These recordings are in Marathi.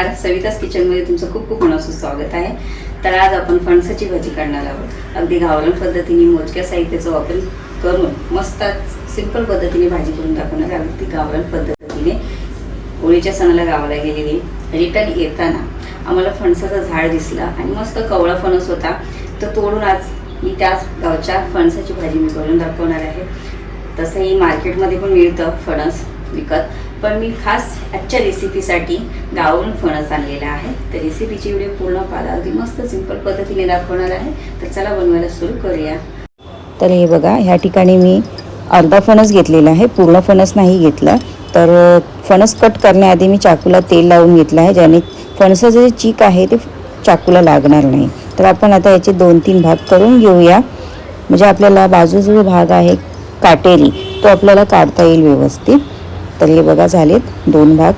नमस्कार. सविताच किचनमध्ये तुमचं खूप खूप मनापासून स्वागत आहे. तर आज आपण फणसाची भाजी काढणार आहोत. अगदी गावरान पद्धतीने मोजक्या साहित्याचा वापर करून मस्त सिंपल पद्धतीने भाजी करून दाखवणार आहे. अगदी गावरान पद्धतीने. होळीच्या सणाला गावाला गेलेली रिटर्न येताना आम्हाला फणसाचं झाड दिसलं आणि मस्त कवळा फणस होता. तर तोडून आज मी त्याच गावच्या फणसाची भाजी मी करून दाखवणार आहे. तसंही मार्केटमध्ये पण मिळतं फणस विकत. पण मी खास आजच्या रेसिपीसाठी गावावरून फणस आणलेला आहे. तर रेसिपीची व्हिडिओ पूर्ण पाला अगदी मस्त सिंपल पद्धतीने दाखवणार आहे. तर चला बनवायला सुरू करूया. तर हे बघा ह्या ठिकाणी मी अर्धा फणस घेतलेला आहे. पूर्ण फणस नाही घेतला. तर फणस कट करण्याआधी मी चाकूला तेल लावून घेतलं आहे ज्याने फणसाचं जे चीक आहे ते चाकूला लागणार नाही. तर आपण आता याचे दोन तीन भाग करून घेऊया. म्हणजे आपल्याला बाजूचा जो भाग आहे काटेरी तो आपल्याला काढता येईल व्यवस्थित. तर हे बघा झालेत दोन भाग.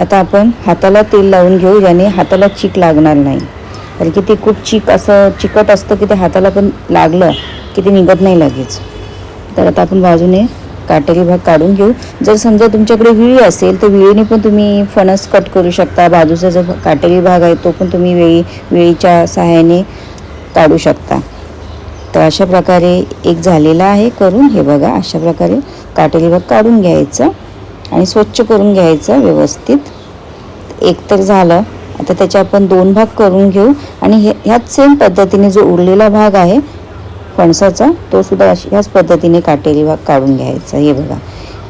आता आपण हाताला तेल लावून घेऊ ज्याने हाताला चीक लागणार नाही. कारण की ते खूप चिक असं चिकट असतं की ते हाताला पण लागलं की ते निघत नाही लगेच. तर आता आपण बाजूने काटेरी भाग काढून घेऊ. जर समजा तुमच्याकडे विळी असेल तर विळीने पण तुम्ही फणस कट करू शकता. बाजूचा जो काटेरी भाग आहे तो पण तुम्ही वेळी विळीच्या सहाय्याने काढू शकता. तर अशा प्रकारे एक झालेला आहे. करून हे बघा अशा प्रकारे काटेरी भाग काढून घ्यायचं आणि स्वच्छ करून घ्यायचं व्यवस्थित. एक तर झालं. आता त्याचे आपण दोन भाग करून घेऊ. आणि हे ह्याच सेम पद्धतीने जो उरलेला भाग आहे फणसाचा तो सुद्धा ह्याच पद्धतीने काटेरी भाग काढून घ्यायचा. हे बघा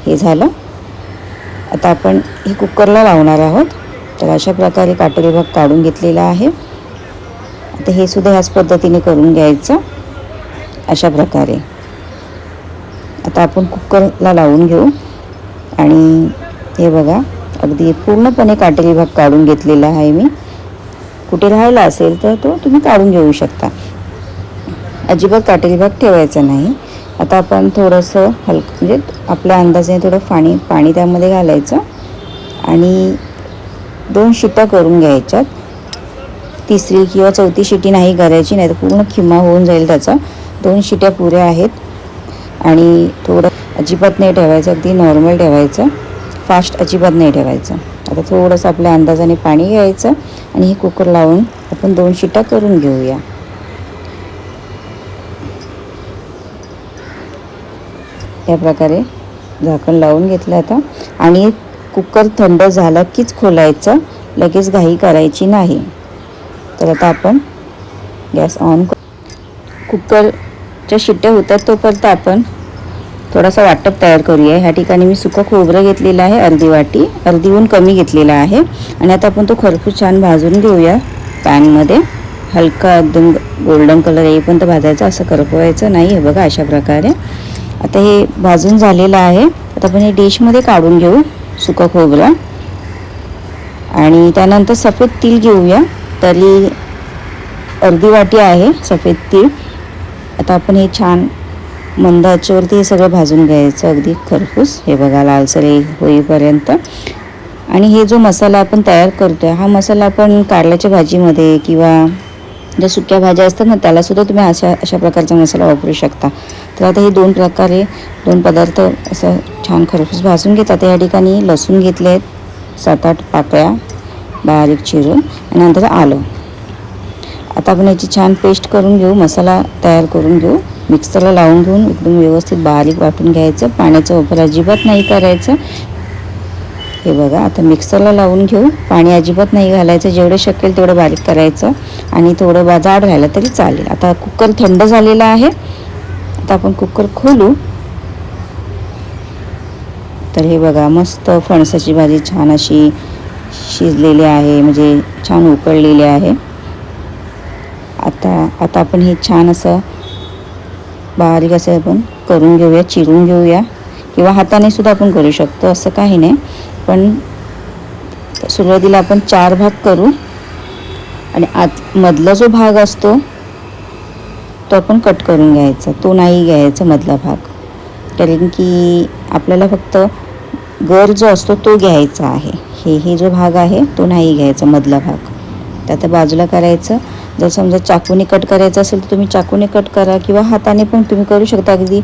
हे झालं. आता आपण हे कुकरला लावणार आहोत. तर अशा प्रकारे काटेरी भाग काढून घेतलेला आहे. आता हे सुद्धा ह्याच पद्धतीने करून घ्यायचं. अशा प्रकारे. आता आपण कुकरला लावून घेऊ. आणि हे बघा अगदी पूर्णपणे काटेरी भाग काढून घेतलेला आहे मी. कुठे राहायला असेल तर तो तुम्ही काढून घेऊ शकता. अजिबात काटेरी भाग ठेवायचा नाही. आता आपण थोडंसं हलकं म्हणजे आपल्या अंदाजाने थोडं पाणी पाणी त्यामध्ये घालायचं. आणि दोन शिट्या करून घ्यायच्यात. तिसरी किंवा चौथी शिटी नाही करायची नाही तर पूर्ण खिमा होऊन जाईल त्याचा. दोन शिट्या पुऱ्या आहेत आणि थोडं अजिबात नाही ठेवायचं अगदी नॉर्मल ठेवायचं. फास्ट अजिबात नाही ठेवायचं. आता थोडंसं आपल्या अंदाजाने पाणी घ्यायचं आणि हे कुकर लावून आपण दोन शिट्या करून घेऊया. या प्रकारे झाकण लावून घेतलं आता. आणि कुकर थंड झाला कीच खोलायचं लगेच घाई करायची नाही. तर आता आपण गॅस ऑन कुकर ज्या शिट्ट्या होतात तोपर्यंत आपण थोडासा वाटप तयार करूया. ह्या ठिकाणी मी सुकं खोबरं घेतलेलं आहे अर्धी वाटी. अर्धीहून कमी घेतलेलं आहे. आणि आता आपण तो खरपूस छान भाजून घेऊया पॅनमध्ये. हलका एकदम गोल्डन कलर येईपर्यंत भाजायचा. असं करपवायचं नाही आहे बघा अशा प्रकारे. आता हे भाजून झालेलं आहे. आता आपण हे डिशमध्ये काढून घेऊ सुकं खोबरं. आणि त्यानंतर सफेद तीळ घेऊया. तरी अर्धी वाटी आहे सफेद तीळ. आता आपण हे छान मंद आचेवरती हे सगळं भाजून घ्यायचं. अगदी खरपूस. हे बघा लालसर होईपर्यंत. आणि हे जो मसाला आपण तयार करतोय हा मसाला आपण कारल्याच्या भाजीमध्ये किंवा ज्या सुक्या भाज्या असतात ना त्यालासुद्धा तुम्ही अशा अशा प्रकारचा मसाला वापरू शकता. तर आता हे दोन प्रकारे दोन पदार्थ असं छान खरपूस भाजून घेतात या ठिकाणी लसूण घेतले आहेत सात आठ पाकळ्या बारीक चिरून. आणि नंतर आलं. आता आपण याची छान पेस्ट करून घेऊ मसाला तयार करून घेऊ. मिक्सरला लावून घेऊन एकदम व्यवस्थित बारीक वाटून घ्यायचं. पाण्याचा वापर अजिबात नाही करायचं. हे बघा आता मिक्सरला लावून घेऊ. पाणी अजिबात नाही घालायचं. जेवढं शकेल तेवढं बारीक करायचं. आणि थोडं बाजाड राहिलं तरी चालेल. आता कुकर थंड झालेला आहे. आता आपण कुकर खोलू. तर हे बघा मस्त फणसाची भाजी छान अशी शिजलेली आहे म्हणजे छान उकळलेली आहे. आता आता आपण हे छान असं बारीक असं आपण करून घेऊया चिरून घेऊया. किंवा हाताने सुद्धा आपण करू शकतो असं काही नाही. पण सुरुवातीला आपण चार भाग करू. आणि आत मधला जो भाग असतो तो आपण कट करून घ्यायचा. तो नाही घ्यायचा मधला भाग. कारण की आपल्याला फक्त गर जो असतो तो घ्यायचा आहे. हे हे जो भाग आहे तो नाही घ्यायचा मधला भाग. तर आता बाजूला करायचं. जर समजा चाकूने कट करायचं असेल तर तुम्ही चाकूने कट करा किंवा हाताने पण तुम्ही करू शकता. अगदी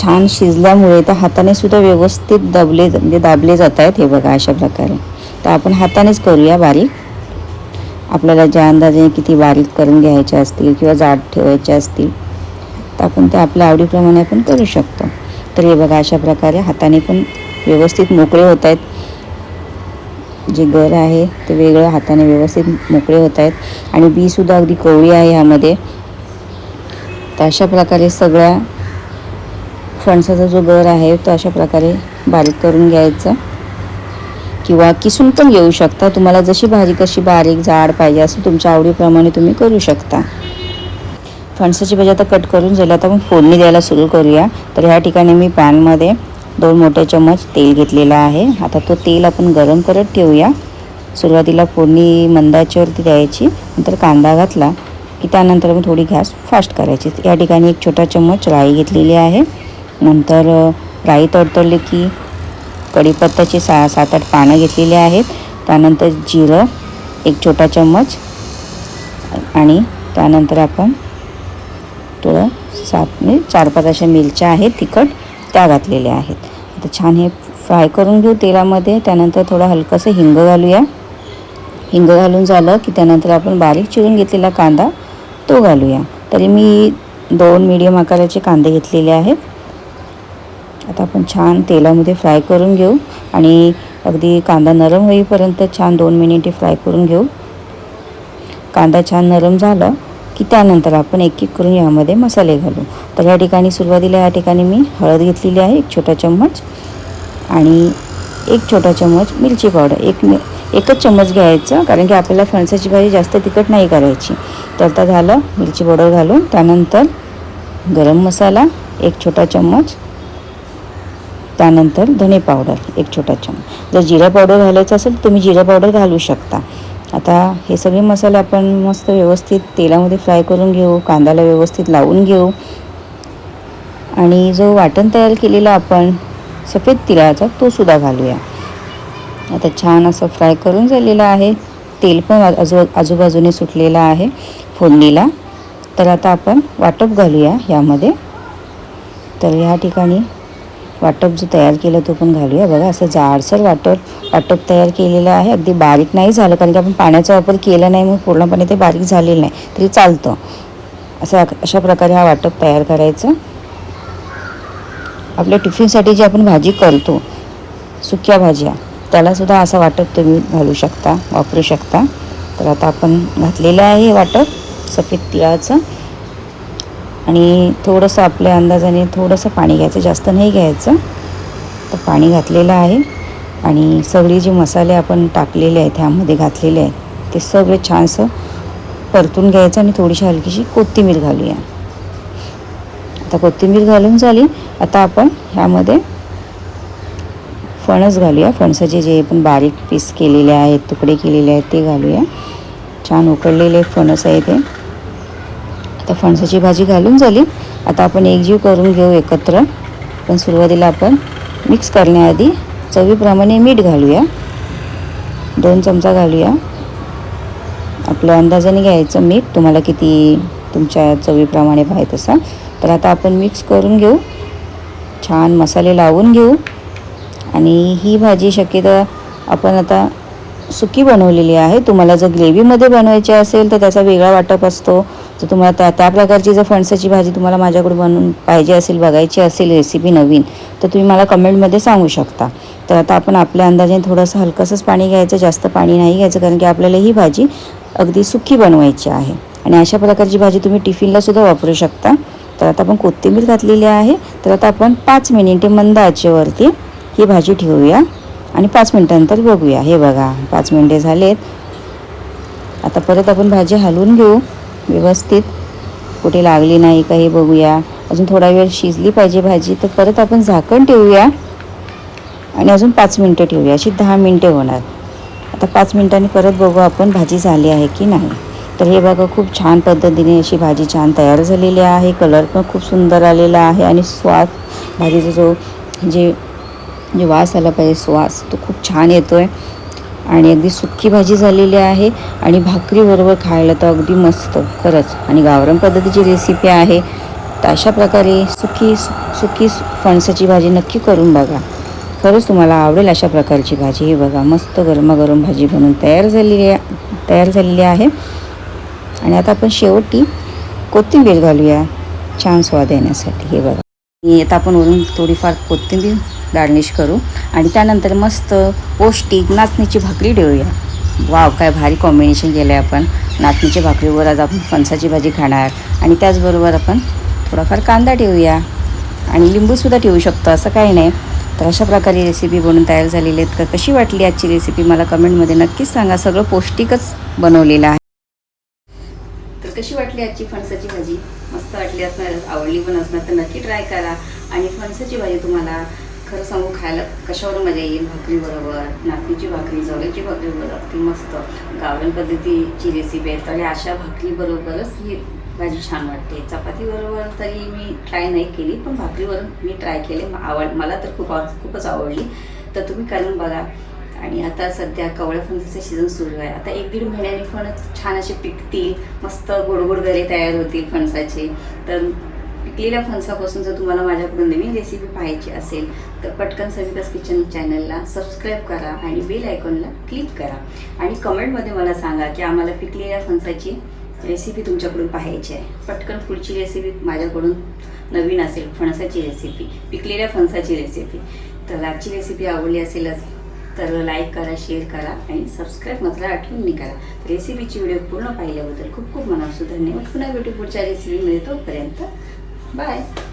छान शिजल्यामुळे तर हाताने सुद्धा व्यवस्थित दबले म्हणजे दाबले जात आहेत हे बघा अशा प्रकारे. तर आपण हातानेच करूया बारीक. आपल्याला ज्या अंदाजाने किती बारीक करून घ्यायचे असतील किंवा जाड ठेवायचे असतील तर आपण ते आपल्या आवडीप्रमाणे आपण करू शकतो. तर हे बघा अशा प्रकारे हाताने पण व्यवस्थित मोकळे होत आहेत. जे गर आहे ते वेगळं हाताने व्यवस्थित मोकळे होत आहेत. आणि बीसुद्धा अगदी कोवळी आहे ह्यामध्ये. तर अशा प्रकारे सगळ्या फणसाचा जो गर आहे तो अशा प्रकारे बारीक करून घ्यायचा. किंवा किसून पण घेऊ शकता. तुम्हाला जशी भाजी कशी बारीक जाड पाहिजे असं तुमच्या आवडीप्रमाणे तुम्ही करू शकता. फणसाची भाजी आता कट करून झाली. आता आपण फोडणी द्यायला सुरू करूया. तर ह्या ठिकाणी मी पॅनमध्ये दोन मोठे चम्मच तेल घेतलेला आहे. आता तो तेल आपण गरम करत ठेवूया. सुरुवातीला फोडणी मंदाच्यावरती द्यायची. नंतर कांदा घातला की त्यानंतर मग थोडी गॅस फास्ट करायची. या ठिकाणी एक छोटा चम्मच राई घेतलेली आहे. नंतर राई तडतडली की कढीपत्त्याची सा सात आठ पानं घेतलेली आहेत. त्यानंतर जिरं एक छोटा चम्मच. आणि त्यानंतर आपण थोडं सात म्हणजे चार पाच अशा मिरच्या आहेत तिखट. त्या घातलेल्या आहेत. आता छान हे फ्राय करून घेऊ तेलामध्ये. त्यानंतर थोडं हलकंसं हिंग घालूया. हिंग घालून झालं की त्यानंतर आपण बारीक चिरून घेतलेला कांदा तो घालूया. तरी मी दोन मीडियम आकाराचे कांदे घेतलेले आहेत. आता आपण छान तेलामध्ये फ्राय करून घेऊ. आणि अगदी कांदा नरम होईपर्यंत छान दोन मिनिटे फ्राय करून घेऊ. कांदा छान नरम झालं. की त्यानंतर आपण एक एक करून यामध्ये मसाले घालू. तर या ठिकाणी सुरुवातीला या ठिकाणी मी हळद घेतलेली आहे एक छोटा चम्मच आणि एक छोटा चम्मच मिरची पावडर. एक मि एकच चम्मच घ्यायचं कारण की आपल्याला फणसाची भाजी जास्त तिखट नाही करायची. तर आता झालं मिरची पावडर घालून त्यानंतर गरम मसाला एक छोटा चम्मच त्यानंतर धने पावडर एक छोटा चम्मच. जर जिरा पावडर घालायचं असेल तुम्ही जिरा पावडर घालू शकता. आता हे सगळे मसाले आपण मस्त व्यवस्थित तेलामध्ये फ्राय करून घेऊ कांद्याला व्यवस्थित लावून घेऊ. आणि जो वाटण तयार केलेला आपण सफेद तिळाचा तो सुद्धा घालूया. आता छान असं फ्राय करून झालेलं आहे. तेल पण आजू आजूबाजूने सुटलेलं आहे फोडणीला. तर आता आपण वाटप घालूया यामध्ये. तर या ठिकाणी वाटप जो तयार केलं तो पण घालूया. बघा असं जाडसर वाटप वाटप तयार केलेलं आहे. अगदी बारीक नाही झालं कारण की आपण पाण्याचा वापर केला नाही मग पूर्णपणे ते बारीक झालेलं नाही तरी चालतं. असं अशा प्रकारे हा वाटप तयार करायचं. आपल्या टिफिनसाठी जी आपण भाजी करतो सुक्या भाज्या त्यालासुद्धा असं वाटप तुम्ही घालू शकता वापरू शकता. तर आता आपण घातलेलं आहे हे वाटप सफेद तिळाचं. आणि थोडंसं आपल्या अंदाजाने थोडंसं पाणी घ्यायचं जास्त नाही घ्यायचं. तर पाणी घातलेलं आहे आणि सगळे जे मसाले आपण टाकलेले आहेत ह्यामध्ये घातलेले आहेत ते सगळे छानसं परतून घ्यायचं आणि थोडीशी हलकीशी कोथिंबीर घालूया. आता कोथिंबीर घालून झाली आता आपण ह्यामध्ये फणस घालूया. फणसाचे जे पण बारीक पीस केलेले आहेत तुकडे केलेले आहेत ते घालूया. छान उकडलेले फणस आहे ते आता फणसाची भाजी घालून झाली. आता आपण एकजीव करून घेऊ एकत्र. पण सुरुवातीला आपण मिक्स करण्याआधी चवीप्रमाणे मीठ घालूया. दोन चमचा घालूया. आपल्या अंदाजाने घ्यायचं मीठ. तुम्हाला किती तुमच्या चवीप्रमाणे पाहिजे तसा. तर आता आपण मिक्स करून घेऊ. छान मसाले लावून घेऊ. आणि ही भाजी शक्यतो आपण आता सुकी बनवलेली आहे. तुम्हाला जर ग्रेव्हीमध्ये बनवायची असेल तर त्याचा वेगळा वाटप असतो. तर तुम्हाला त्या त्या प्रकारची जर फणसाची भाजी तुम्हाला माझ्याकडे बनवून पाहिजे असेल बघायची असेल रेसिपी नवीन तर तुम्ही मला कमेंटमध्ये सांगू शकता. तर आता आपण आपल्या अंदाजाने थोडंसं हलकंसंच पाणी घ्यायचं जास्त पाणी नाही घ्यायचं कारण की आपल्याला ही भाजी अगदी सुकी बनवायची आहे. आणि अशा प्रकारची भाजी तुम्ही टिफिनला सुद्धा वापरू शकता. तर आता आपण कोथिंबीर घातलेली आहे. तर आता आपण पाच मिनिटे मंद आचेवरती ही भाजी ठेवूया. आणि पाच मिनिटानंतर बघूया. हे बघा पाच मिनिटे झालेत. आता परत आपण भाजी हलवून घेऊ. व्यवस्थित. कुठे लागली नाही का हे बघूया. अजून थोडा वेळ शिजली पाहिजे भाजी तर परत आपण झाकण ठेवूया. आणि अजून पाच मिनटं ठेवूया. अशी दहा मिनटे होणार. आता पाच मिनटांनी परत बघू आपण भाजी झाली आहे की नाही. तर हे बघा खूप छान पद्धतीने अशी भाजी छान तयार झालेली आहे. कलर पण खूप सुंदर आलेला आहे आणि स्वाद भाजीचा जो जे जे वास आला पाहिजे स्वास तो खूप छान येतो आहे आणि अगदी सुक्की भाजी झालेली आहे आणि भाकरीबरोबर खायला तर अगदी मस्त खरंच. आणि गावरान पद्धतीची रेसिपी आहे. तर अशा प्रकारे सुकी सुकी फणसाची भाजी नक्की करून बघा. खरंच तुम्हाला आवडेल अशा प्रकारची भाजी. ही बघा मस्त गरमागरम भाजी बनवून तयार झालेली आहे तयार झालेली आहे. आणि आता आपण शेवटी कोथिंबीर घालूया छान स्वाद येण्यासाठी. हे बघा. आणि आता आपण वरून थोडीफार कोथिंबीर गार्निश करू. आणि त्यानंतर मस्त पौष्टिक नाचणीची भाकरी ठेवूया वाव काय भारी कॉम्बिनेशन केलं आहे आपण. नाचणीची भाकरीवर आज आपण फणसाची भाजी खाणार. आणि त्याचबरोबर आपण थोडाफार कांदा ठेवूया आणि लिंबूसुद्धा ठेवू शकतो असं काही नाही. तर अशा प्रकारे रेसिपी बनवून तयार झालेली आहेत. का कशी वाटली आजची रेसिपी मला कमेंटमध्ये नक्कीच सांगा. सगळं पौष्टिकच बनवलेलं आहे. तर कशी वाटली आजची फणसाची भाजी? मस्त वाटली असणार आवडली पण असणार तर नक्की ट्राय करा. आणि फणसाची भाजी तुम्हाला खरं सांगू खायला कशावर मजा येईल? भाकरीबरोबर नाचणीची भाकरी जवळची भाकरी बरोबर. ती मस्त. गावरान पद्धतीची रेसिपी आहे तर अशा भाकरीबरोबरच ही भाजी छान वाटते. चपातीबरोबर तरी मी ट्राय नाही केली पण भाकरीवर मी ट्राय केले. आवड मला तर खूप आव- खूपच आवडली. तर तुम्ही करून बघा. आणि आता सध्या कवळ्या फणसाचं सीझन सुरू आहे. आता एक दीड महिन्याने फणस छान असे पिकतील. मस्त गोडगोड घरे तयार होतील फणसाचे. तर पिकलेल्या फणसापासून जर तुम्हाला माझ्याकडून नवीन रेसिपी पाहायची असेल तर पटकन सवितास किचन चॅनलला सबस्क्राईब करा आणि बेल आयकॉनला क्लिक करा. आणि कमेंटमध्ये मला सांगा की आम्हाला पिकलेल्या फणसाची रेसिपी तुमच्याकडून पाहायची आहे. पटकन पुढची रेसिपी माझ्याकडून नवीन असेल फणसाची रेसिपी पिकलेल्या फणसाची रेसिपी तर आजची रेसिपी आवडली असेलच तर लाईक करा शेअर करा आणि सबस्क्राईब मात्र आठवून करा. रेसिपीची व्हिडिओ पूर्ण पाहिल्याबद्दल खूप खूप मनापासून धन्यवाद. पुन्हा भेटू पुढच्या रेसिपीमध्ये तोपर्यंत Bye.